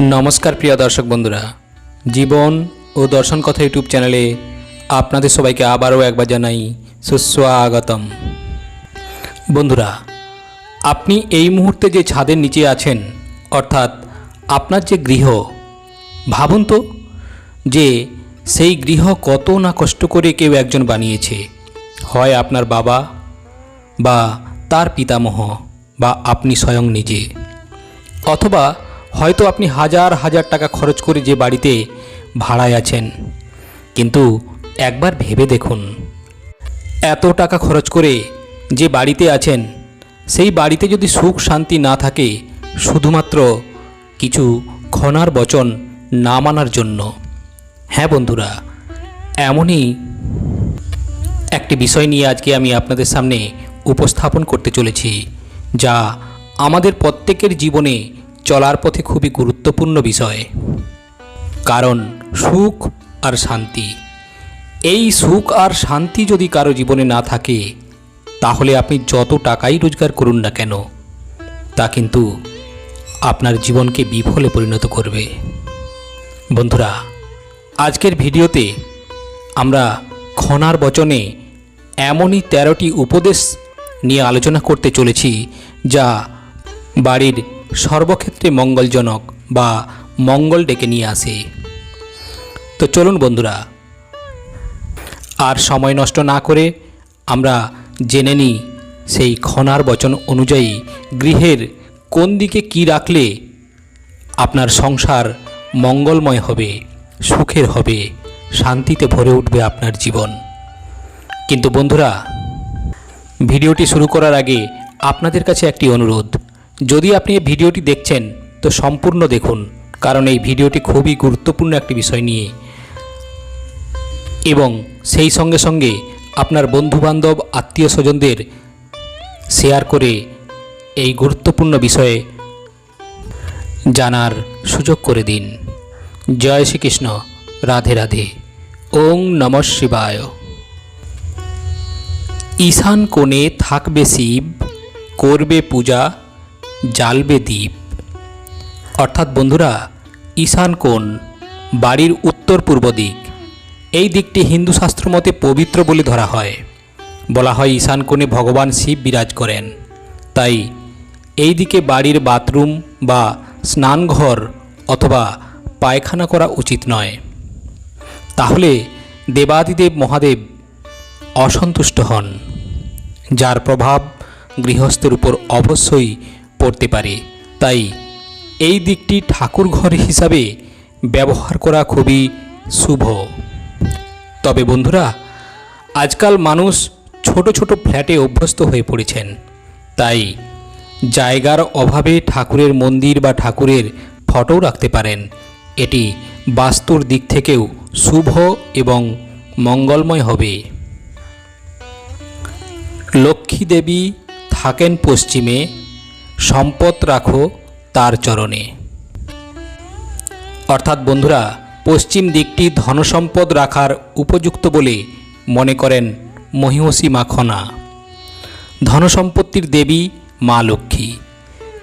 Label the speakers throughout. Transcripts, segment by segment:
Speaker 1: নমস্কার প্রিয় দর্শক বন্ধুরা। জীবন ও দর্শন কথা ইউটিউব চ্যানেলে আপনাদের সবাইকে আবারও একবার জানাই সুস্বাগতম। বন্ধুরা, আপনি এই মুহূর্তে যে ছাদের নিচে আছেন, অর্থাৎ আপনার যে গৃহ, ভাবুন তো যে সেই গৃহ কত না কষ্ট করে কেউ একজন বানিয়েছে। হয় আপনার বাবা বা তার পিতামহ বা আপনি স্বয়ং নিজে। অথবা হয়তো আপনি হাজার হাজার টাকা খরচ করে যে বাড়িতে ভাড়ায় আছেন। কিন্তু একবার ভেবে দেখুন, এত টাকা খরচ করে যে বাড়িতে আছেন, সেই বাড়িতে যদি সুখ শান্তি না থাকে, শুধুমাত্র কিছু ক্ষণার বচন না মানার জন্য। হ্যাঁ বন্ধুরা, এমনই একটি বিষয় নিয়ে আজকে আমি আপনাদের সামনে উপস্থাপন করতে চলেছি, যা আমাদের প্রত্যেকের জীবনে চলার পথে খুবই গুরুত্বপূর্ণ বিষয়। কারণ সুখ আর শান্তি। এই সুখ আর শান্তি যদি কারও জীবনে না থাকে, তাহলে আপনি যত টাকাই রোজগার করুন না কেন, তা কিন্তু আপনার জীবনকে বিফলে পরিণত করবে। বন্ধুরা, আজকের ভিডিওতে আমরা ক্ষণার বচনে এমনই তেরোটি উপদেশ নিয়ে আলোচনা করতে চলেছি যা বাড়ির সর্বক্ষেত্রে মঙ্গলজনক বা মঙ্গল ডেকে নিয়ে আসে। তো চলুন বন্ধুরা, আর সময় নষ্ট না করে আমরা জেনে নিই সেই ক্ষণার বচন অনুযায়ী গৃহের কোন দিকে কি রাখলে আপনার সংসার মঙ্গলময় হবে, সুখের হবে, শান্তিতে ভরে উঠবে আপনার জীবন। কিন্তু বন্ধুরা, ভিডিওটি শুরু করার আগে আপনাদের কাছে একটি অনুরোধ। যদি আপনি এই ভিডিওটি দেখছেন, তো সম্পূর্ণ দেখুন, কারণ এই ভিডিওটি খুবই গুরুত্বপূর্ণ একটি বিষয় নিয়ে। এবং সেই সঙ্গে সঙ্গে আপনার বন্ধুবান্ধব আত্মীয় স্বজনদের শেয়ার করে এই গুরুত্বপূর্ণ বিষয়ে জানার সুযোগ করে দিন। জয় শ্রীকৃষ্ণ। রাধে রাধে। ওং নম শিবায়। ঈশান কোণে থাকবে শিব, করবে পূজা জ্বালবে দ্বীপ। অর্থাৎ বন্ধুরা, ঈশান কোণ, বাড়ির উত্তর পূর্ব দিক। এই দিকটি হিন্দু শাস্ত্র মতে পবিত্র বলে ধরা হয়। বলা হয় ঈশান কোণে ভগবান শিব বিরাজ করেন। তাই এই দিকে বাড়ির বাথরুম বা স্নানঘর অথবা পায়খানা করা উচিত নয়। তাহলে দেবাদিদেব মহাদেব অসন্তুষ্ট হন, যার প্রভাব গৃহস্থের উপর অবশ্যই পড়তে পারে। তাই এই দিকটি ঠাকুর ঘর হিসাবে ব্যবহার করা খুবই শুভ। তবে বন্ধুরা, আজকাল মানুষ ছোট ছোট ফ্ল্যাটে অভ্যস্ত হয়ে পড়েছেন। তাই জায়গার অভাবে ঠাকুরের মন্দির বা ঠাকুরের ফটোও রাখতে পারেন। এটি বাস্তুর দিক থেকেও শুভ এবং মঙ্গলময় হবে। লক্ষ্মী দেবী থাকেন পশ্চিমে সম্পদ রাখো তার চরণে। অর্থাৎ বন্ধুরা, পশ্চিম দিকটি ধনসম্পদ রাখার উপযুক্ত বলে মনে করেন মহিষী মাখনা। ধনসম্পত্তির দেবী মা লক্ষ্মী।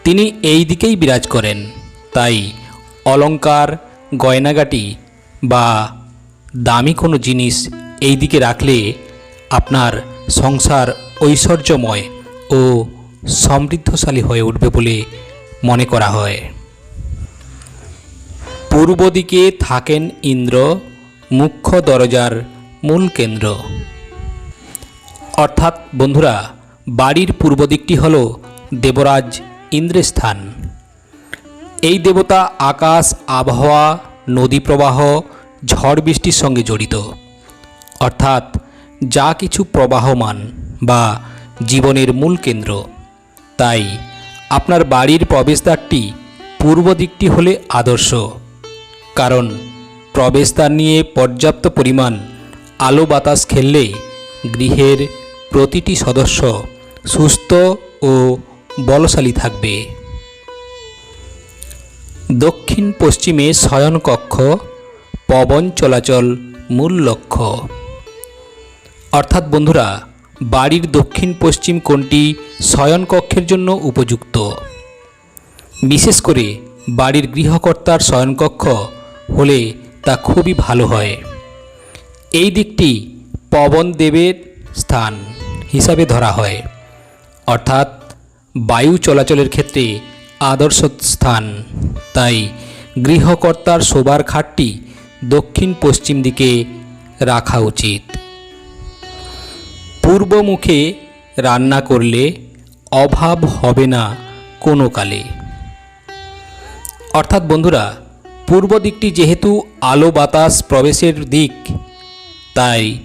Speaker 1: তিনি এই দিকেই বিরাজ করেন। তাই অলঙ্কার, গয়নাগাটি বা দামি কোনো জিনিস এই দিকে রাখলে আপনার সংসার ঐশ্বর্যময় ও সমৃদ্ধশালী হয়ে উঠবে বলে মনে করা হয়। পূর্ব দিকে থাকেন ইন্দ্র, মুখ্য দরজার মূল কেন্দ্র। অর্থাৎ বন্ধুরা, বাড়ির পূর্ব দিকটি হল দেবরাজ ইন্দ্রের স্থান এই দেবতা আকাশ, আবহাওয়া, নদী প্রবাহ, ঝড় বৃষ্টির সঙ্গে জড়িত। অর্থাৎ যা কিছু প্রবাহমান বা জীবনের মূল কেন্দ্র। তাই আপনার বাড়ির প্রবেশদ্বারটি পূর্ব দিকটি হলে আদর্শ। কারণ প্রবেশদ্বার নিয়ে পর্যাপ্ত পরিমাণ আলো বাতাস খেললে গৃহের প্রতিটি সদস্য সুস্থ ও বলশালী থাকবে। দক্ষিণ পশ্চিমে শয়নকক্ষ পবন চলাচল মূল লক্ষ্য। অর্থাৎ বন্ধুরা বাড়ির দক্ষিণ পশ্চিম কোণটি শয়নকক্ষের জন্য উপযুক্ত। বিশেষ করে বাড়ির গৃহকর্তার শয়নকক্ষ হলে তা খুবই ভালো হয়। এই দিকটি পবন দেবের স্থান হিসাবে ধরা হয়। অর্থাৎ বায়ু চলাচলের ক্ষেত্রে আদর্শ স্থান। তাই গৃহকর্তার শোবার খাটটি দক্ষিণ পশ্চিম দিকে রাখা উচিত। পূর্বমুখে রান্না করলে অভাব হবে না কোনো কালে। অর্থাৎ বন্ধুরা, পূর্ব দিকটি যেহেতু আলো বাতাস প্রবেশের দিক, তাই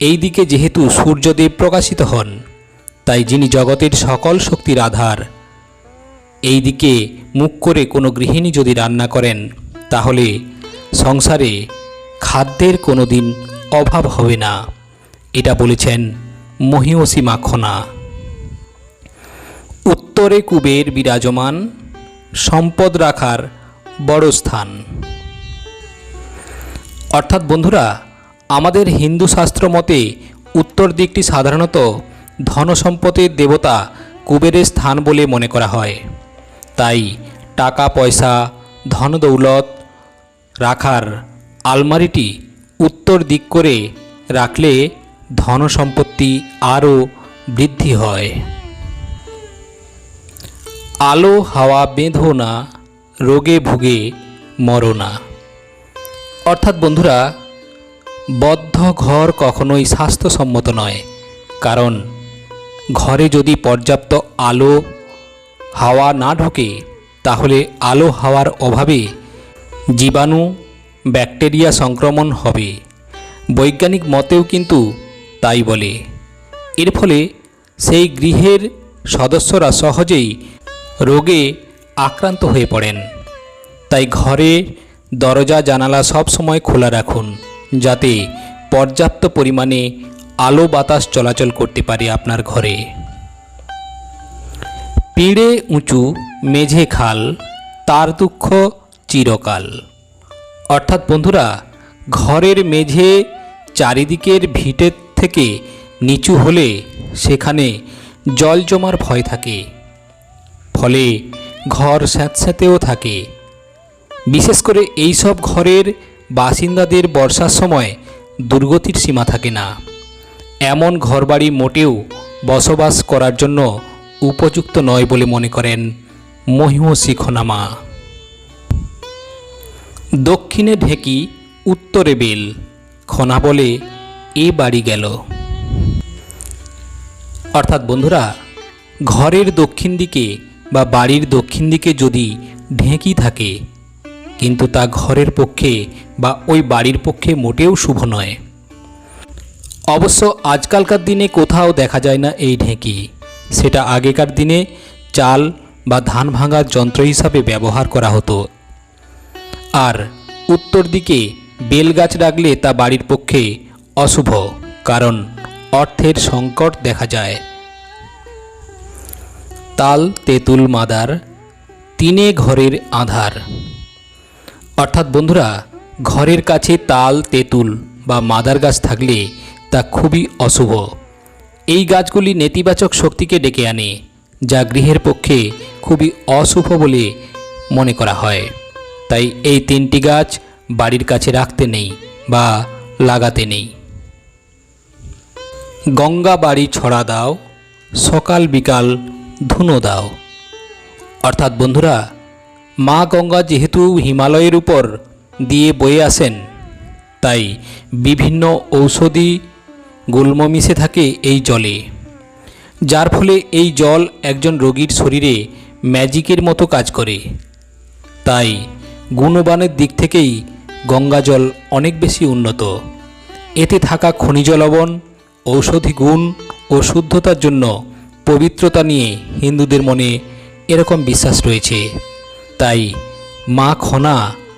Speaker 1: এই দিকে যেহেতু সূর্যদেব প্রকাশিত হন, তাই যিনি জগতের সকল শক্তির আধার, এই দিকে মুখ করে কোনো গৃহিণী যদি রান্না করেন, তাহলে সংসারে খাদ্যের কোনো দিন অভাব হবে না। এটা বলেছেন মহিষী মাখনা। উত্তরে কুবের বিরাজমান, সম্পদ রাখার বড় স্থান। অর্থাৎ বন্ধুরা, আমাদের হিন্দু শাস্ত্র মতে উত্তর দিকটি সাধারণত ধন সম্পদের দেবতা কুবেরের স্থান বলে মনে করা হয়। তাই টাকা, পয়সা, ধন দৌলত রাখার আলমারিটি উত্তর দিক করে রাখলে ধন সম্পত্তি আরও বৃদ্ধি হয়। আলো, হাওয়া বেঁধো না রোগে ভুগে মরো না অর্থাৎ বন্ধুরা, বদ্ধ ঘর কখনোই স্বাস্থ্যসম্মত নয়। কারণ, ঘরে যদি পর্যাপ্ত আলো, হাওয়া না ঢোকে, তাহলে আলো হাওয়ার অভাবে জীবাণু, ব্যাকটেরিয়া সংক্রমণ হবে। বৈজ্ঞানিক মতেও কিন্তু তাই বলে। এর ফলে সেই গৃহের সদস্যরা সহজেই রোগে আক্রান্ত হয়ে পড়েন। তাই ঘরে দরজা, জানালা সব সময় খোলা রাখুন, যাতে পর্যাপ্ত পরিমাণে আলো বাতাস চলাচল করতে পারে আপনার ঘরে। পিঁড়ে উঁচু মেঝে খাল, তার দুঃখ চিরকাল। অর্থাৎ বন্ধুরা, ঘরের মেঝে চারিদিকের ভিটের থেকে নিচু হলে সেখানে জল জমার ভয় থাকে। ফলে ঘর স্যাঁতস্যাঁতেও থাকে। বিশেষ করে এই সব ঘরের বাসিন্দাদের বর্ষার সময় দুর্গতির সীমা থাকে না। এমন ঘরবাড়ি মোটেও বসবাস করার জন্য উপযুক্ত নয় বলে মনে করেন মহিষী খনামা দক্ষিণে ঢেকি, উত্তরে বেল। খনা বলে এ বাড়ি গেল। অর্থাৎ বন্ধুরা, ঘরের দক্ষিণ দিকে বা বাড়ির দক্ষিণ দিকে যদি ঢেঁকি থাকে, কিন্তু তা ঘরের পক্ষে বা ওই বাড়ির পক্ষে মোটেও শুভ নয়। অবশ্য আজকালকার দিনে কোথাও দেখা যায় না এই ঢেঁকি। সেটা আগেকার দিনে চাল বা ধান ভাঙার যন্ত্র হিসাবে ব্যবহার করা হতো। আর উত্তর দিকে বেলগাছ রাখলে তা বাড়ির পক্ষে অশুভ, কারণ অর্থের সংকট দেখা যায়। তাল, তেঁতুল, মাদার, তিনে ঘরের আধার। অর্থাৎ বন্ধুরা, ঘরের কাছে তাল, তেঁতুল বা মাদার গাছ থাকলে তা খুবই অশুভ। এই গাছগুলি নেতিবাচক শক্তিকে ডেকে আনে, যা গৃহের পক্ষে খুবই অশুভ বলে মনে করা হয়। তাই এই তিনটি গাছ বাড়ির কাছে রাখতে নেই বা লাগাতে নেই। গঙ্গা বাড়ি ছড়া দাও, সকাল বিকাল ধুনো দাও। অর্থাৎ বন্ধুরা, মা গঙ্গা যেহেতু হিমালয়ের উপর দিয়ে বয়ে আসেন, তাই বিভিন্ন ঔষধি গুল্ম মিশে থাকে এই জলে। যার ফলে এই জল একজন রোগীর শরীরে ম্যাজিকের মতো কাজ করে। তাই গুণবানের দিক থেকেই গঙ্গা জল অনেক বেশি উন্নত। এতে থাকা খনিজ লবণ ঔষধি গুণ ও শুদ্ধতার জন্য পবিত্রতা নিয়ে হিন্দুদের মনে এরকম বিশ্বাস রয়েছে। তাই মা খনা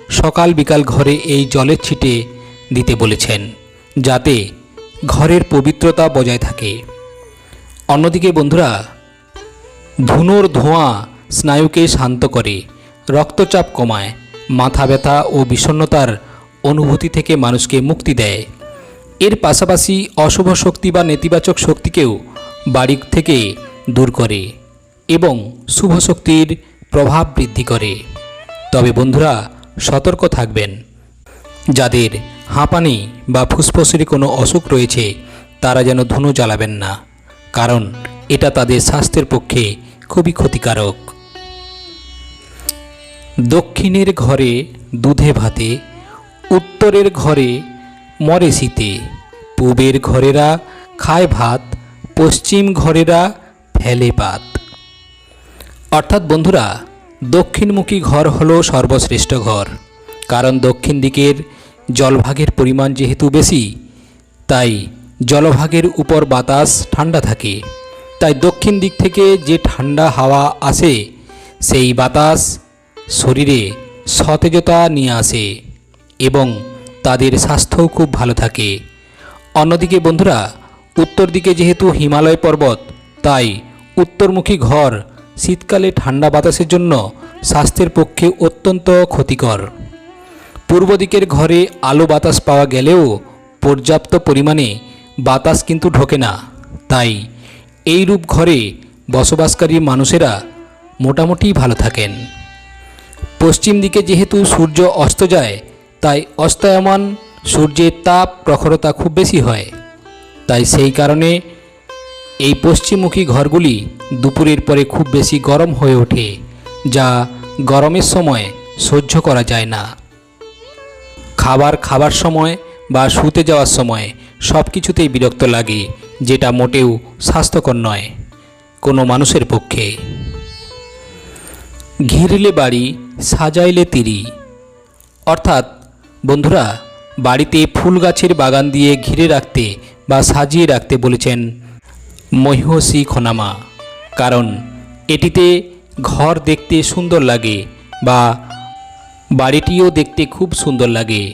Speaker 1: সকাল বিকাল ঘরে এই জলের ছিটে দিতে বলেছেন, যাতে ঘরের পবিত্রতা বজায় থাকে। অন্যদিকে বন্ধুরা, ধুনোর ধোঁয়া স্নায়ুকে শান্ত করে, রক্তচাপ কমায়, মাথা ব্যথা ও বিষণ্ণতার অনুভূতি থেকে মানুষকে মুক্তি দেয়। এর পাশাপাশি অশুভ শক্তি বা নেতিবাচক শক্তিকেও বাড়ি থেকে দূর করে এবং শুভ শক্তির প্রভাব বৃদ্ধি করে। তবে বন্ধুরা, সতর্ক থাকবেন। যাদের হাঁপানি বা ফুসফুসের কোনো অসুখ রয়েছে, তারা যেন ধুনো জ্বালাবেন না, কারণ এটা তাদের স্বাস্থ্যের পক্ষে খুবই ক্ষতিকারক। দক্ষিণের ঘরে দুধে ভাতে, উত্তরের ঘরে মরে শীতে। পূবের ঘরেরা খায় ভাত, পশ্চিম ঘরেরা ফেলে পাত। অর্থাৎ বন্ধুরা, দক্ষিণমুখী ঘর হলো সর্বশ্রেষ্ঠ ঘর। কারণ দক্ষিণ দিকের জলভাগের পরিমাণ যেহেতু বেশি, তাই জলভাগের উপর বাতাস ঠান্ডা থাকে। তাই দক্ষিণ দিক থেকে যে ঠান্ডা হাওয়া আসে, সেই বাতাস শরীরে সতেজতা নিয়ে আসে এবং তাদের স্বাস্থ্যও খুব ভালো থাকে। অন্যদিকে বন্ধুরা, উত্তর দিকে যেহেতু হিমালয় পর্বত, তাই উত্তরমুখী ঘর শীতকালে ঠান্ডা বাতাসের জন্য স্বাস্থ্যের পক্ষে অত্যন্ত ক্ষতিকর। পূর্ব দিকের ঘরে আলো বাতাস পাওয়া গেলেও পর্যাপ্ত পরিমাণে বাতাস কিন্তু ঢোকে না। তাই এই রূপ ঘরে বসবাসকারী মানুষেরা মোটামুটি ভালো থাকেন। পশ্চিম দিকে যেহেতু সূর্য অস্ত যায় তাই অস্তায়মান সূর্যের তাপ প্রখরতা খুব বেশি হয়। তাই সেই কারণে এই পশ্চিমমুখী ঘরগুলি দুপুরের পরে খুব বেশি গরম হয়ে ওঠে, যা গরমের সময় সহ্য করা যায় না। খাবার খাবার সময় বা শুতে যাওয়ার সময় সব কিছুতেই বিরক্ত লাগে, যেটা মোটেও স্বাস্থ্যকর নয় কোনো মানুষের পক্ষে। ঘিরলে বাড়ি, সাজাইলে তিরি। অর্থাৎ বন্ধুরা, বাড়িতে ফুল গাছের বাগান দিয়ে ঘিরে রাখতে বা সাজিয়ে রাখতে বলেছেন মহিষী খনামা। কারণ এটিতে ঘর দেখতে সুন্দর লাগে বা বাড়িটিও দেখতে খুব সুন্দর লাগে।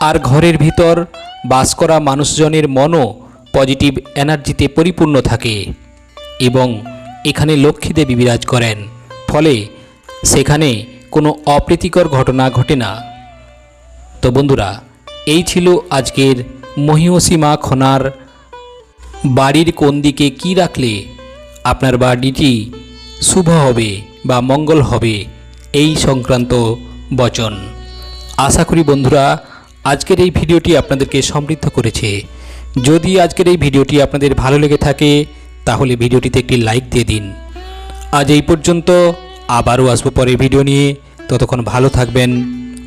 Speaker 1: আর ঘরের ভিতর বাস করা মানুষজনের মনও পজিটিভ এনার্জিতে পরিপূর্ণ থাকে এবং এখানে লক্ষ্মী দেবী বিরাজ করেন। ফলে সেখানে কোনো অপ্রীতিকর ঘটনা ঘটে না। তো বন্ধুরা, এই ছিল আজকের মহিষীমা খনার বাড়ির কোন দিকে কি রাখলে আপনার বাড়িটি শুভ হবে বা মঙ্গল হবে এই সংক্রান্ত বচন। আশা করি বন্ধুরা, আজকের এই ভিডিওটি আপনাদেরকে সমৃদ্ধ করেছে। যদি আজকের এই ভিডিওটি আপনাদের ভালো লেগে থাকে, তাহলে ভিডিওটিতে একটি লাইক দিয়ে দিন। আজ এই পর্যন্ত আবারও আসব পরে ভিডিও নিয়ে। ততক্ষণ ভালো থাকবেন,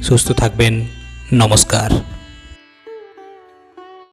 Speaker 1: সুস্থ থাকবেন। নমস্কার।